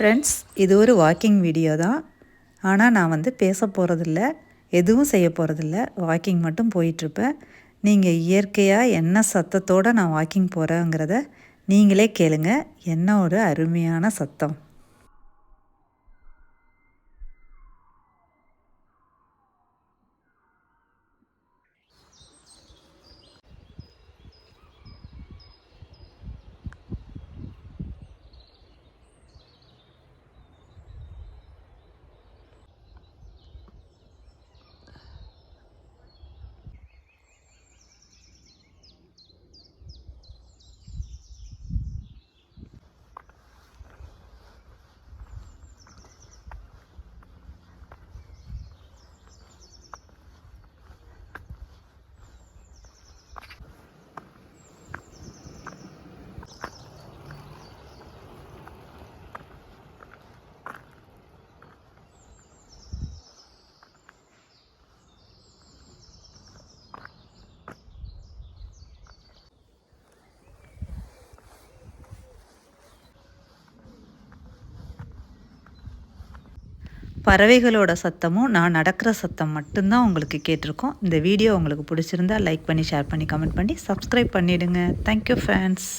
Friends இது ஒரு walking video தான். ஆனால் நான் வந்து பேச போகிறதில்ல எதுவும் செய்ய போகிறதில்ல வாக்கிங் மட்டும் போயிட்டுருப்பேன். நீங்கள் இயற்கையாக என்ன சத்தத்தோடு நான் வாக்கிங் போகிறேங்கிறத நீங்களே கேளுங்க. என்ன ஒரு அருமையான சத்தம். பறவைகளோட சத்தமும் நான் நடக்கிற சத்தம் மட்டும்தான் உங்களுக்கு கேட்டிருக்கோம். இந்த வீடியோ உங்களுக்கு பிடிச்சிருந்தா லைக் பண்ணி ஷேர் பண்ணி கமெண்ட் பண்ணி சப்ஸ்கிரைப் பண்ணிவிடுங்க தேங்க்யூ ஃப்ரெண்ட்ஸ்